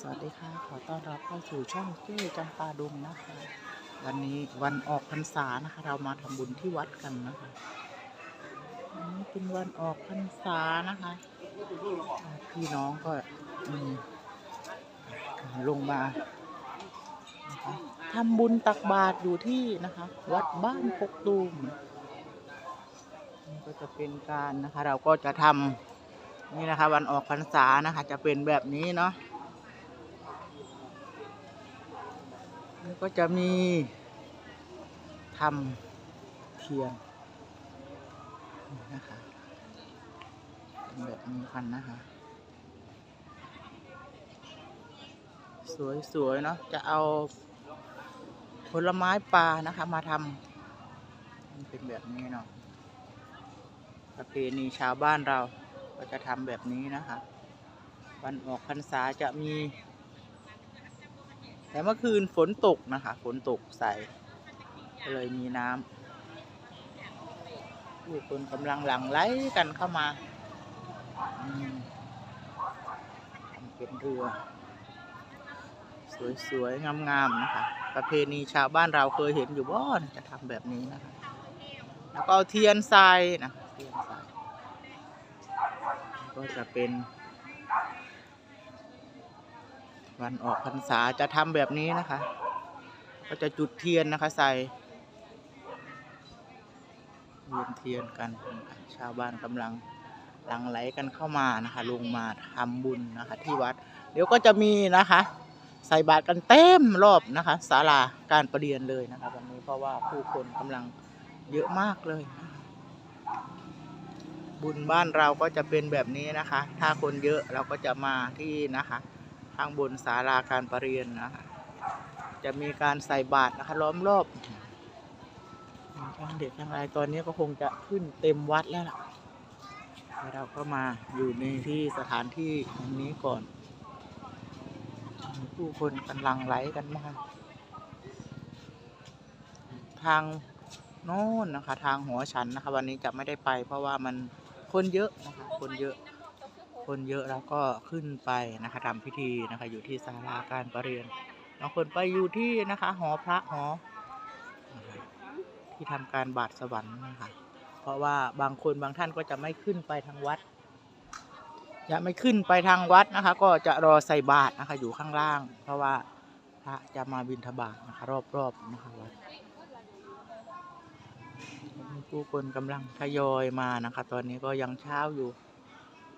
สวัสดีค่ะ ขอต้อนรับเข้าสู่ช่องเจ้จำปาดุงนะคะ วันนี้วันออกพรรษานะคะ เรามาทำบุญที่วัดกันนะคะนนี้เป็นวันออกพรรษานะคะ พี่น้องก็ลงมานะคะทำบุญตักบาตรอยู่ที่นะคะ วัดบ้านปกตูมนี่ก็จะเป็นการนะคะ เราก็จะทำนี่นะคะ วันออกพรรษานะคะ จะเป็นแบบนี้เนาะ แล้วก็จะมีทำเทียนนะคะเป็นแบบนี้กันนะคะ สวยๆเนาะจะเอาผลไม้ปลานะคะ มาทำมันเป็นแบบนี้เนาะประเพณีชาวบ้านเราก็จะทำแบบนี้นะคะ วันออกพรรษาจะมี แต่เมื่อคืนฝนตกนะคะ ฝนตกใส่เลยมีน้ำผู้คนกำลังหลั่งไหลกันเข้ามาเป็นเรือ สวยๆ งามๆ นะคะ ประเพณีชาวบ้านเราเคยเห็นอยู่บ่อนจะทำแบบนี้นะคะ แล้วก็เอาเทียนใส่นะเทียนใส่ก็จะเป็น วันออกพรรษาจะทำแบบนี้นะคะ ก็จะจุดเทียนนะคะ ใส่เวียนเทียนกัน ชาวบ้านกำลังหลังไหลกันเข้ามานะคะ ลงมาทำบุญนะคะ ที่วัด เดี๋ยวก็จะมีนะคะ ใส่บาตรกันเต็มรอบนะคะศาลาการประเรียนเลยนะคะวันนี้เพราะว่าผู้คนกำลังเยอะมากเลยนะบุญบ้านเราก็จะเป็นแบบนี้นะคะ ถ้าคนเยอะเราก็จะมาที่นะคะ ข้างบนศาลาการประเรียนนะคะจะมีการใส่บาตรนะคะล้อมรอบทั้งเด็กทั้งอะไรตอนนี้ก็คงจะขึ้นเต็มวัดแล้วล่ะแต่เราก็มาอยู่ในที่สถานที่ตรงนี้ก่อนผู้คนกำลังไหลกันมาทางโน้นนะคะ ทางหัวฉันนะคะ วันนี้จะไม่ได้ไป เพราะว่ามันคนเยอะนะคะ คนเยอะ คนเยอะแล้วก็ขึ้นไปนะคะทำพิธีนะคะ อยู่ที่ศาลาการประเรียนบางคนไปอยู่ที่นะคะ หอพระหอ ที่ทำการบาทสวรรค์นะคะ เพราะว่าบางคนบางท่านก็จะไม่ขึ้นไปทางวัด จะไม่ขึ้นไปทางวัดนะคะ ก็จะรอใส่บาตรนะคะ อยู่ข้างล่าง เพราะว่าพระจะมาบิณฑบาตนะคะ รอบๆนะคะวัดผู้คนกำลังทยอยมานะคะ ตอนนี้ก็ยังเช้าอยู่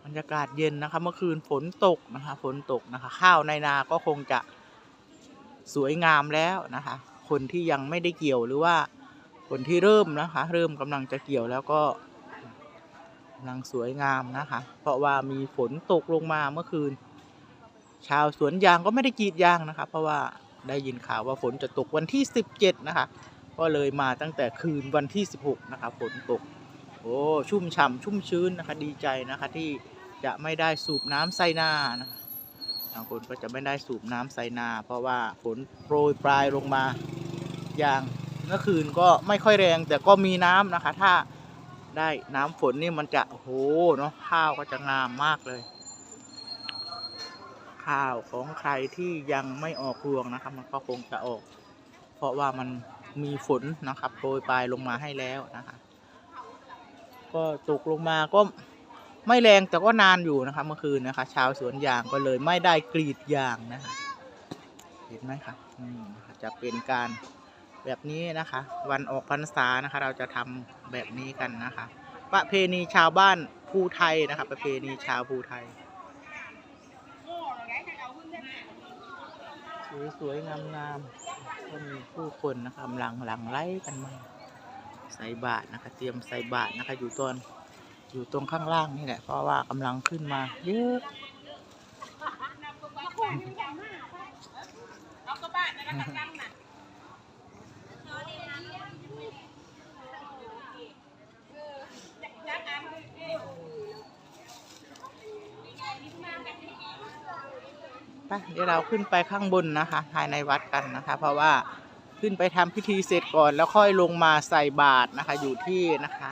บรรยากาศเย็นนะคะ เมื่อคืนฝนตกนะคะ ฝนตกนะคะ ข้าวในนาก็คงจะสวยงามแล้วนะคะ คนที่ยังไม่ได้เกี่ยวหรือว่าคนที่เริ่มนะคะ เริ่มกำลังจะเกี่ยวแล้วก็กำลังสวยงามนะคะ เพราะว่ามีฝนตกลงมาเมื่อคืน ชาวสวนยางก็ไม่ได้กรีดยางนะคะ เพราะว่าได้ยินข่าวว่าฝนจะตกวันที่สิบเจ็ดนะคะ ก็เลยมาตั้งแต่คืนวันที่สิบหกนะคะ ฝนตก โอ้ ชุ่มฉ่ำชุ่มชื้นนะคะ ดีใจนะคะที่ จะไม่ได้สูบน้ำใส่นานะคะบางคนก็จะไม่ได้สูบน้ำใส่นา เพราะว่าฝนโปรยปลายลงมาอย่างเมื่อคืนก็ไม่ค่อยแรงแต่ก็มีน้ำนะคะ ถ้าได้น้ำฝนนี่มันจะโอ้โหเนาะข้าวก็จะงามมากเลย ข้าวของใครที่ยังไม่ออกรวงนะคะมันก็คงจะออก เพราะว่ามันมีฝนนะครับโปรยปลายลงมาให้แล้วนะคะ ก็ตกลงมาก็ ไม่แรงแต่ก็นานอยู่นะคะเมื่อคืนนะคะ ชาวสวนยางก็เลยไม่ได้กรีดยางนะคะเห็นไหมคะอืมจะเป็นการแบบนี้นะคะ วันออกพรรษานะคะ เราจะทำแบบนี้กันนะคะ ประเพณีชาวบ้านภูไทยนะคะ ประเพณีชาวภูไทย สวยๆงามๆก็มีผู้คนนะคะกำลังหลั่งไหลกันมาใส่บาตรนะคะ เตรียมใส่บาตรนะคะ อยู่ตอน อยู่ตรงข้างล่างนี่แหละ เพราะว่ากำลังขึ้นมาเยอะไปเดี๋ยวเราขึ้นไปข้างบนนะคะ ภายในวัดกันนะคะ เพราะว่าขึ้นไปทำพิธีเสร็จก่อน แล้วค่อยลงมาใส่บาตรนะคะ อยู่ที่นะคะ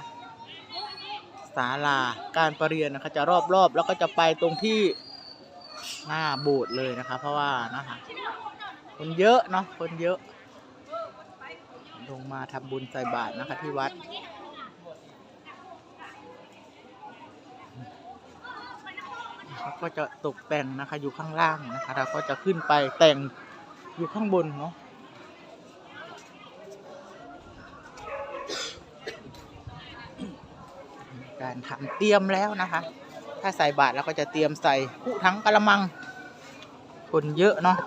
ศาลาการประเรียนนะคะจะรอบๆ แล้วก็จะไปตรงที่หน้าโบสถ์เลยนะคะ เพราะว่านะคะคนเยอะเนาะคนเยอะ ลงมาทำบุญใส่บาตรนะคะที่วัดเขาก็จะตกแต่งนะคะอยู่ข้างล่างนะคะ เราก็จะขึ้นไปแต่งอยู่ข้างบนเนาะ การทำเตรียมแล้วนะคะ ถ้าใส่บาตรเราก็จะเตรียมใส่ผู้ทั้งกระมัง คนเยอะเนาะ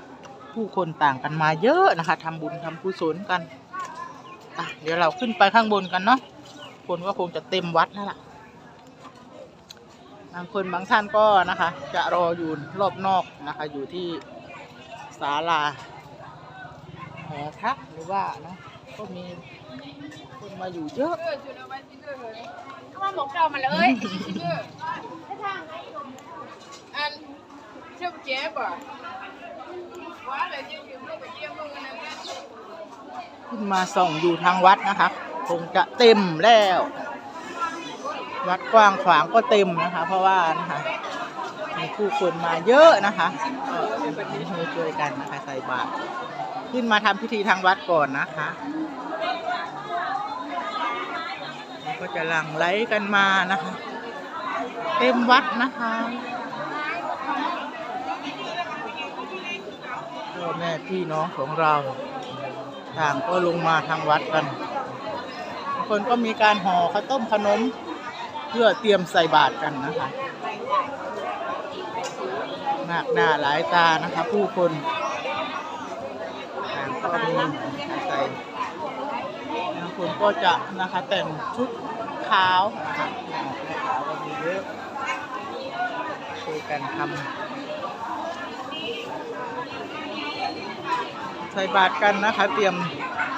ผู้คนต่างกันมาเยอะนะคะทำบุญทำกุศลกันอะเดี๋ยวเราขึ้นไปข้างบนกันเนาะคนก็คงจะเต็มวัดแล้วล่ะบางคนบางท่านก็นะคะ จะรออยู่รอบนอกนะคะ อยู่ที่ศาลาหอพักหรือว่าเนาะก็มี คนมาอยู่เยอะเอามาหมกเก่ามาเลยอันเชื่อมเจ๊บ่ว่าอะไรเยี่ยมอยู่ลูกกับเยี่ยมมึงนะขึ้นมาส่องอยู่ทางวัดนะคะคงจะเต็มแล้ว วัดกว้างขวางก็เต็มนะคะ เพราะว่านะคะมีผู้คนมาเยอะนะคะก็ช่วยกันนะคะใส่บาตรขึ้นมาทำพิธีทางวัดก่อนนะคะแล้ว ก็จะหลั่งไหลกันมานะคะ เต็มวัดนะคะพ่อแม่พี่น้องของเรา ต่างก็ลงมาทางวัดกันคนก็มีการห่อข้าวต้มขนม เพื่อเตรียมใส่บาตรกันนะคะมากหน้าหลายตานะคะ ผู้คนต่างก็มีใส่ บางคนก็จะนะคะแต่งชุดขาวขาวก็มีเยอะช่วยกันทำใส่บาตรกันนะคะ เตรียม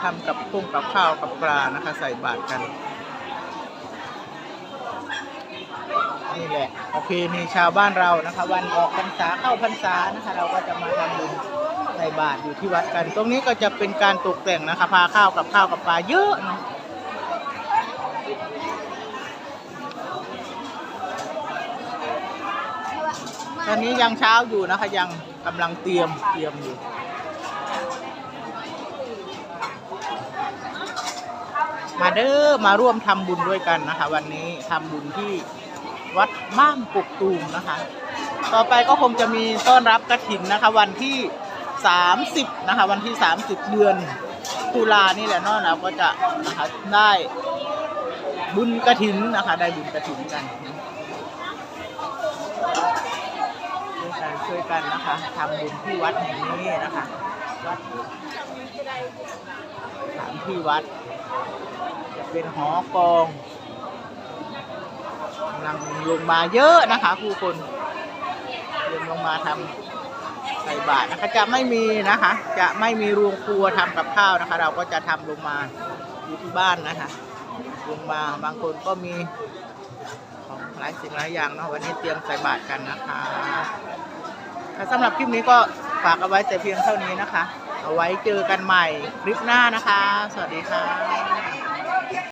ทำกับพุงกับข้าวกับปลานะคะ ใส่บาตรกันนี่แหละโอเคนี่ชาวบ้านเรานะคะ วันออกพรรษาเข้าพรรษานะคะ เราก็จะมาทำบุญ บาตรอยู่ที่วัดกัน ตรงนี้ก็จะเป็นการตกแต่งนะคะพาข้าวกับข้าวกับปลาเยอะนะตอนนี้ยังเช้าอยู่นะคะยังกำลังเตรียมเตรียมอยู่มาเด้อมาร่วมทำบุญด้วยกันนะคะ วันนี้ทำบุญที่วัดบ้านกกตูมนะคะ ต่อไปก็คงจะมีต้อนรับกระถินนะคะ วันที่ 30 นะคะ วันที่ 30 เดือนตุลานี่แหละเนาะเราก็จะนะคะได้บุญกระถินนะคะ ได้บุญกระถินกันช่วยกันช่วยกันนะคะทำบุญที่วัดแห่งนี้นะคะวัดสานที่วัด จะเป็นหอกองกำลังลงมาเยอะนะคะ ผู้คนเดินลงมาทำ ใส่บาตรนะคะ จะไม่มีนะคะ จะไม่มีโรงครัวทำกับข้าวนะคะ เราก็จะทำลงมาอยู่ที่บ้านนะคะลงมาบางคนก็มีของหลายสิ่งหลายอย่างเนาะวันนี้เตรียมใส่บาตรกันนะคะและสำหรับคลิปนี้ก็ฝากเอาไว้แต่เพียงเท่านี้นะคะ เอาไว้เจอกันใหม่คลิปหน้านะคะ สวัสดีค่ะ